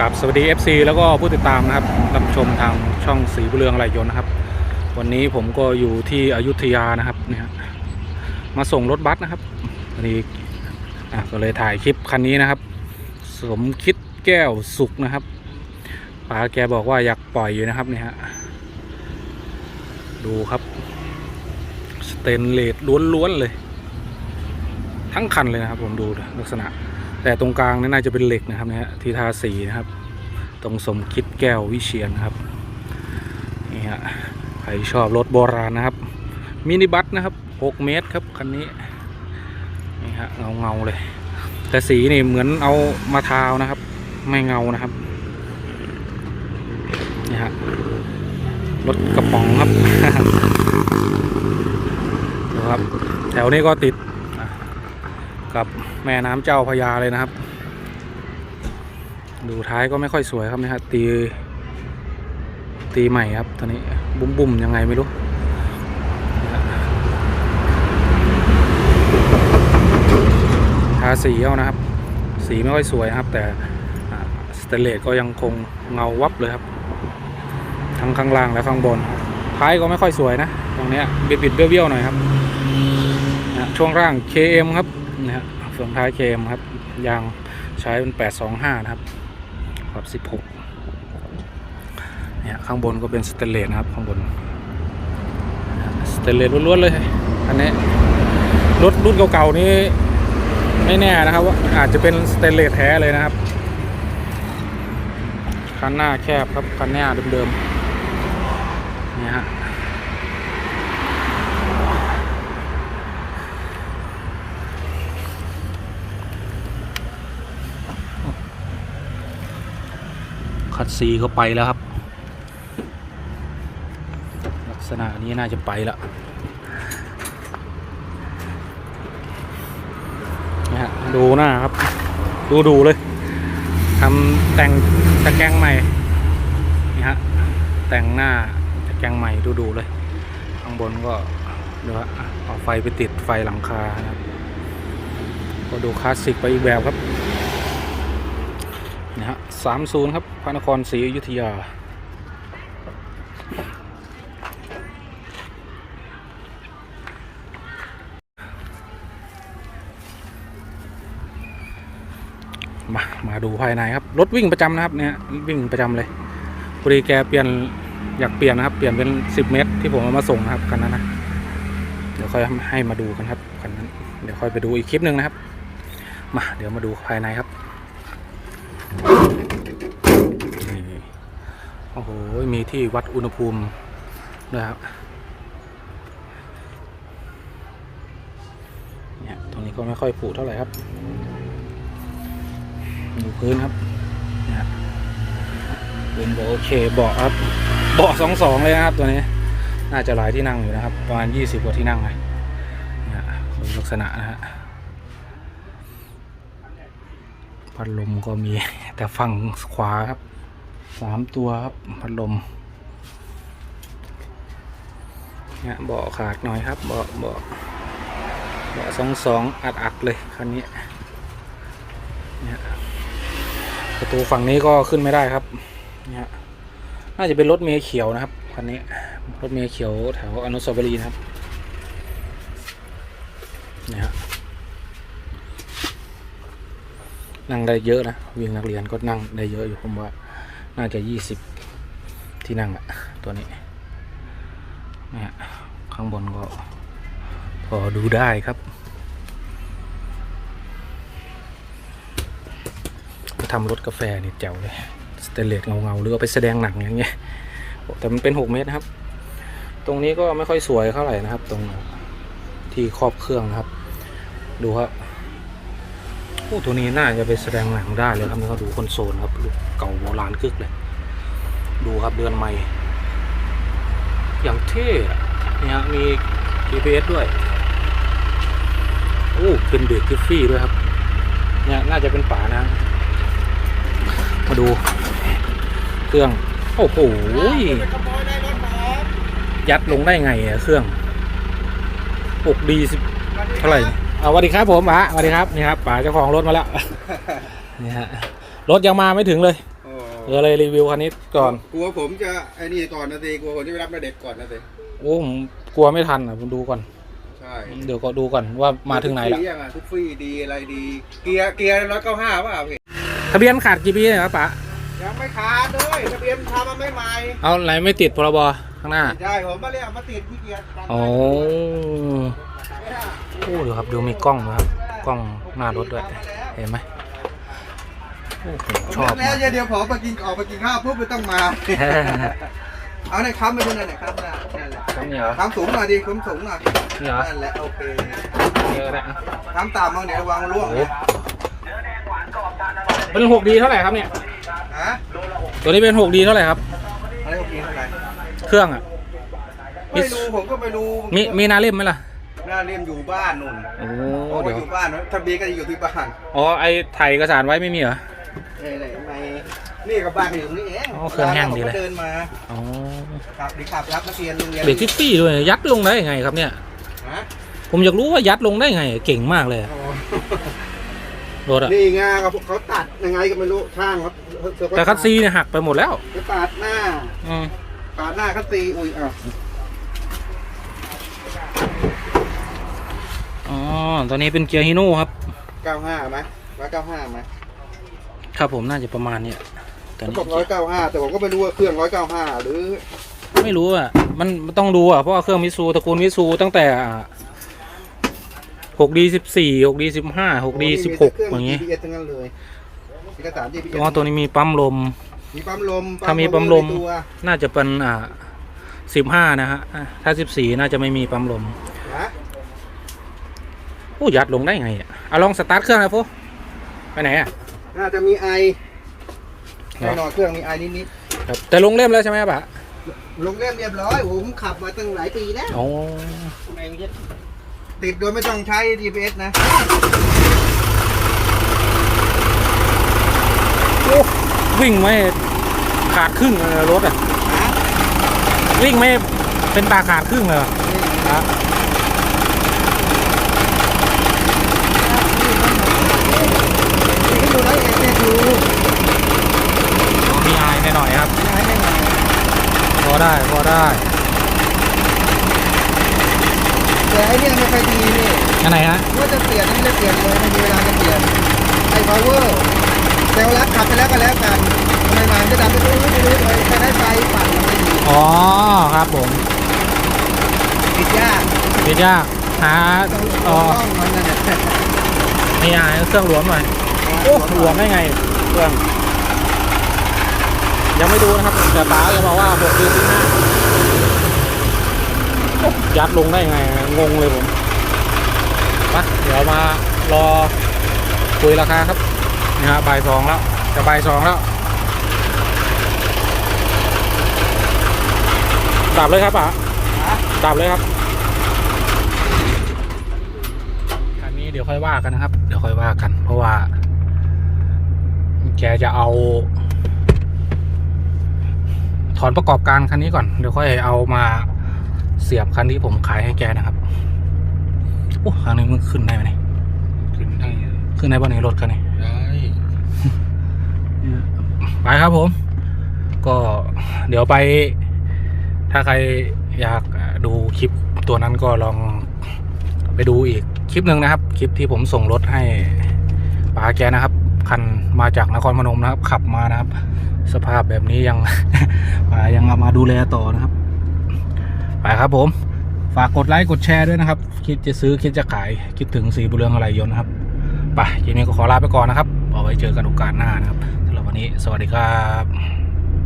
กับสวัสดี FC แล้วก็ผู้ติดตามนะครับรับชมทางช่องสีบุเรืองไหลยน์นะครับ วันนี้ผมก็อยู่ที่อยุธยานะครับเนี่ยมาส่งรถบัสนะครับวันนี้อะก็เลยถ่ายคลิปคันนี้นะครับ สมคิดแก้วสุขนะครับป๋าแกบอกว่าอยากปล่อยอยู่นะครับเนี่ยฮะดูครับสเตนเลสล้วนๆเลย ทั้งคันเลยนะครับผมดูลักษณะ แต่ตรงกลางนี่น่าจะเป็นเหล็กนะครับเนี่ยฮะที่ทาสีนะครับ ตรงสมคิดแก้ววิเชียนครับนี่ฮะใครชอบรถโบราณนะครับมินิบัสนะครับ 6 เมตรครับคันนี้นี่ฮะเงาเงาเลย แต่สีนี่เหมือนเอามาทาวนะครับ ไม่เงานะครับนี่ฮะรถกระป๋องครับดูครับ แถวนี้ก็ติด กับแม่น้ำเจ้าพระยาเลยนะครับ ดูท้ายก็ไม่ค่อยสวยครับนะฮะตีตีใหม่ครับตอนนี้บุ้มบุ้มๆยังไงไม่รู้ทาสีเอานะครับ สีไม่ค่อยสวยครับ แต่สเตเลสก็ยังคงเงาวับเลยครับ ทั้งข้างล่างและข้างบน ท้ายก็ไม่ค่อยสวยนะ ตรงนี้บิดบิดๆเบี้ยวๆหน่อยครับช่วงล่าง KM ครับ นะฮะเฟืองท้าย KM ครับ ยางใช้เป็น825นะครับ ขอบ16เนี่ย ข้างบนก็เป็นสเตนเลสนะครับ ข้างบน สเตนเลสล้วนๆเลย อันนี้ รถรุ่นเก่าๆนี้ไม่แน่นะครับว่าอาจจะเป็นสเตนเลสแท้เลยนะครับ คันหน้าแคบครับ คันหน้าเดิมๆ เนี่ยฮะ คัดซีก็ไปแล้วครับ ลักษณะนี้น่าจะไปล้วนะฮะดูหน้าครับ ดูดูเลยทำแต่งตะแกรงใหม่นี่ฮะแต่งหน้าตะแกรงใหม่ดูดูเลย ข้างบนก็เดี๋ยวฮะเอาไฟไปติดไฟหลังคานะครับก็ดูคลาสสิกไปอีกแบบครับ นะฮะสามศูนย์ครับพระนครศรีอยุธยา มา มาดูภายในครับ รถวิ่งประจำนะครับเนี่ยวิ่งประจำเลยพอดีแกเปลี่ยนอยากเปลี่ยนนะครับ เปลี่ยนเป็น10เมตรที่ผมเอามาส่งนะครับคันนั้นนะ เดี๋ยวค่อยให้มาดูกันครับคันนั้น เดี๋ยวค่อยไปดูอีกคลิปหนึ่งนะครับ มาเดี๋ยวมาดูภายในครับ นี่โอ้โห มีที่วัดอุณหภูมิด้วยครับเนี่ยตรงนี้ก็ไม่ค่อยผุเท่าไหร่ครับดูพื้นครับเนี่ยพื้นเบาะโอเคเบาะครับเบาะสองสองเลยนะครับตัวนี้ น่าจะหลายที่นั่งอยู่นะครับ ประมาณยี่สิบกว่าที่นั่งเลยเนี่ยลักษณะนะฮะ พัดลมก็มีแต่ฝั่งขวาครับสามตัวครับพัดลมเนี่ยเบาะขาดหน่อยครับเบาะเบาะเบาะสองสองอัดอัดเลยคันนี้เนี่ยประตูฝั่งนี้ก็ขึ้นไม่ได้ครับเนี่ยน่าจะเป็นรถเมล์เขียวนะครับคันนี้รถเมล์เขียวแถวอนุสาวรีย์นะครับเนี่ยฮะ นั่งได้เยอะนะวิ่งนักเรียนก็นั่งได้เยอะอยู่ผมว่า น่าจะยี่สิบที่นั่งอะตัวนี้เนี่ยข้างบนก็ พอดูได้ครับทำรถกาแฟนี่แจ๋วเลยสเตเลสเงาๆหรือเอาไปแสดงหนังอย่างเงี้ยแต่มันเป็น 6 เมตรนะครับ ตรงนี้ก็ไม่ค่อยสวยเท่าไหร่นะครับ ตรงที่ครอบเครื่องนะครับ ดูครับ โอ้ตัวนี้น่าจะไปแสดงหนังได้เลยครับนี่เขาดูคอนโซลครับเก่าโบราณกึกเลย ดูครับเดือนใหม่ อย่างเท่เนี่ยมี GPS ด้วย โอ้เป็นเบรกทิฟฟี่ด้วยครับ เนี่ยน่าจะเป็นฝานะ มาดู เครื่อง โอ้โหยัดลงได้ไงอะเครื่องปกดีสิบเท่าไหร่ เอาสวัสดีครับผมป๋าสวัสดีครับนี่ครับป๋าเจ้าของรถมาแล้วนี่ฮะรถยังมาไม่ถึงเลยโอ้เออเลยรีวิวคันนี้ก่อนกลัวผมจะไอ้นี่ก่อนนะสิกลัวผมจะไปรับเด็กก่อนนะสิโอ้ผมกลัวไม่ทันอะผมดูก่อนใช่เดี๋ยวก็ดูก่อนว่ามาถึงไหนแล้วทุกฟรียังอะทุกฟรีดีอะไรดีเกียร์เกียร์ร้อยเก้าห้าป่ะพี่ทะเบียนขาดกี่ปีเนี่ยครับป๋ายังไม่ขาดเลยทะเบียนทำมาไม่ใหม่เอาไหนไม่ติดพรบข้างหน้าใช่ผมมาเรียกมาติดพี่เกียร์โอ้ โอ้ดูครับดูมีกล้องด้วยครับกล้องหน้ารถด้วยเห็นไหมโอ้ผมชอบแล้วมากเดี๋ยวผมไปกินออกไปกินข้าวปุ๊บมันต้องมา เอาในค้ำไปด้วยนะค้ำนะนั่นแหละครับเนี่ยเหรอค้ำสูงหน่อยดิค้ำสูงหน่อยนี่เหรอนั่นแหละโอเคเยอะนะค้ำต่ำมางเดี๋ยวระวังร่วงโอ้เป็นหกดีเท่าไหร่ครับเนี่ยฮะตัวนี้เป็นหกดีเท่าไหร่ครับอะไรโอเคเท่าไหร่เครื่องอะไม่รู้ผมก็ไม่รู้มีมีนาเล่มไหมล่ะ หน้าเรียมอยู่บ้านนุ่นโอ้โอ้เดี๋ยว อยู่บ้านนะทะเบียนก็อยู่ที่บ้านอ๋อไอถ่ายเอกสารไว้ไม่มีเหรอ เอ้ยไหนไม่นี่กับบ้านอยู่ตรงนี้เองอ๋อเครื่องแห้งดีเลยผมก็เดินมาอ๋อขับดีขับรับนักเรียนโรงเรียนเบรกฟิฟตี้ด้วยยัดลงได้ยังไงครับเนี่ย ฮะผมอยากรู้ว่ายัดลงได้ไง เก่งมากเลยอะโอ้รถอะนี่ไงเขาเขาตัดยังไงก็ไม่รู้ช่างเขาเขาแต่คัสซีเนี่ยหักไปหมดแล้ว เขาปาดหน้า อืมปาดหน้าคัสซีอุ้ยอะ อ๋อ ตอนนี้เป็นเกียร์ฮิโน่ครับเก้าห้าไหมร้อยเก้าห้าไหมครับผมน่าจะประมาณเนี้ยตอนเขานี้บอกร้อยเก้าห้าแต่ผมก็ไม่รู้ว่าเครื่องร้อยเก้าห้าหรือไม่รู้อะมันมันต้องดูอะเพราะว่าเครื่องมิซูตระกูลมิซูตั้งแต่หกดีสิบสี่หกดีสิบห้าหกดีสิบหกเครื่องอย่างงี้ GPS ทั้งนั้นเลยเอกสาร GPS แต่ว่าตัวนี้มีปั๊มลม มีปั๊มลมถ้ามีปั๊มลม ในตัวน่าจะเป็นอ่าสิบห้านะฮะอะถ้าสิบสี่น่าจะไม่มีปั๊มลมฮะ โอ้ยัดลงได้ไงอะเอาลองสตาร์ทเครื่องนะฟูไปไหนอะน่าจะมีไอเหรอแน่นอนเครื่องมีไอนิดครับแต่ลงเล่มแล้วใช่ไหมครับอะๆลงเล่มเรียบร้อยผมขับมาตั้งหลายปีแล้วอ๋อติดโดยไม่ต้องใช้ GPS นะวิ่งไม่ขาดครึ่งเลยรถอะวิ่งไม่เป็นตาขาดครึ่งเลยเหรอครับ นี่ดู แล้วเอ็นเนี่ยดูมีอายหน่อยๆครับไม่ไม่ไม่พอได้พอได้แต่ไอเนี่ยไม่ค่อยดีนี่อันไหนฮะว่าจะเปลี่ยนไม่ได้เปลี่ยนเลยไม่มีเวลาจะเปลี่ยนไอ power เซลล์รักขับไปแล้วก็แล้วกันทำไมมันจะดับไปรู้ไม่รู้เลยแค่ได้ไฟปั่นมันไม่ดีอ๋อครับผมติดยากเดี๋ยวยากหาต้องอ๋อต้องมันนั่นแหละมีอายเครื่องหลวมหน่อย โอ้หลวมได้ไงเครื่องยังไม่ดูนะครับแต่ป๋าจะบอกว่าหกเดือนที่ห้ายัดลงได้ไง งงเลยผมมาเดี๋ยวมารอคุยราคาครับนี่ฮะบ่ายสองแล้วจะบ่ายสองแล้วดับเลยครับป๋าดับเลยครับคันนี้เดี๋ยวค่อยว่ากันนะครับ เดี๋ยวค่อยว่ากัน เพราะว่า แกจะเอา ถอนประกอบการคันนี้ก่อน เดี๋ยวค่อยเอามาเสียบคันที่ผมขายให้แกนะครับโอ้คันนี้มันขึ้นได้ไหมเนี่ยขึ้นได้ขึ้นได้ป่ะในยรถคันนี้ได้ไปครับผม ก็เดี๋ยวไป ถ้าใครอยากดูคลิปตัวนั้นก็ลองไปดูอีกคลิปหนึ่งนะครับ คลิปที่ผมส่งรถให้ป๋าแกนะครับ คันมาจากนครพนมนะครับ ขับมานะครับ สภาพแบบนี้ยังป๋ายังเอามาดูแลต่อนะครับ ไปครับผม ฝากกดไลค์กดแชร์ด้วยนะครับ คิดจะซื้อคิดจะขายคิดถึงสีบุเรืองอะไรยนต์นะครับไปทีนี้ก็ขอลาไปก่อนนะครับ เอาไว้เจอกันโอกาสหน้านะครับสำหรับวันนี้ สวัสดีครับ